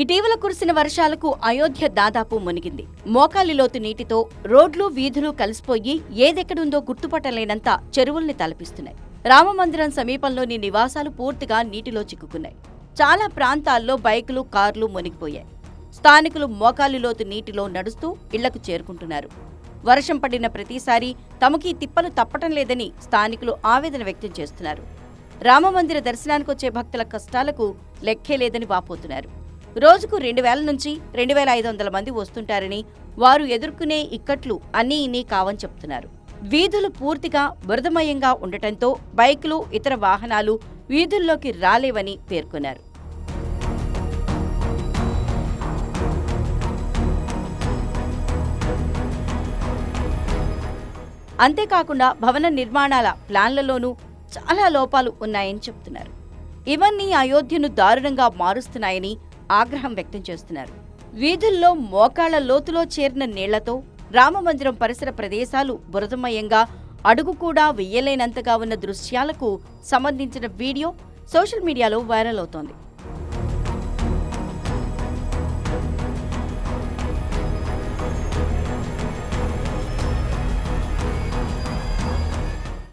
ఇటీవల కురిసిన వర్షాలకు అయోధ్య దాదాపు మునిగింది. మోకాలి లోతు నీటితో రోడ్లు వీధులు కలిసిపోయి ఏదెక్కడుందో గుర్తుపట్టలేనంత చెరువుల్ని తలపిస్తున్నాయి. రామమందిరం సమీపంలోని నివాసాలు పూర్తిగా నీటిలో చిక్కుకున్నాయి. చాలా ప్రాంతాల్లో బైకులు కార్లు మునిగిపోయాయి. స్థానికులు మోకాలి లోతు నీటిలో నడుస్తూ ఇళ్ళకు చేరుకుంటున్నారు. వర్షం పడిన ప్రతిసారి తమకి తిప్పలు తప్పటం లేదని స్థానికులు ఆవేదన వ్యక్తం చేస్తున్నారు. రామమందిర దర్శనానికొచ్చే భక్తుల కష్టాలకు లెక్కే లేదని వాపోతున్నారు. రోజుకు రెండు వేల నుంచి రెండు వేల ఐదు వందల మంది వస్తుంటారని వారు ఎదుర్కొనే ఇక్కట్లు అన్నీ ఇన్ని కావని చెప్తున్నారు. వీధులు పూర్తిగా బురదమయంగా ఉండటంతో బైకులు ఇతర వాహనాలు వీధుల్లోకి రాలేవని పేర్కొన్నారు. అంతేకాకుండా భవన నిర్మాణాల ప్లాన్లలోనూ చాలా లోపాలు ఉన్నాయని చెప్తున్నారు. ఇవన్నీ అయోధ్యను దారుణంగా మారుస్తున్నాయని ఆగ్రహం వ్యక్తం చేస్తున్నారు. వీధుల్లో మోకాళ్ళ లోతులో చేరిన నీళ్ళతో రామమందిరం పరిసర ప్రదేశాలు బురదమయంగా అడుగు కూడా వెయ్యలేనంతగా ఉన్న దృశ్యాలకు సంబంధించిన వీడియో సోషల్ మీడియాలో వైరల్ అవుతోంది.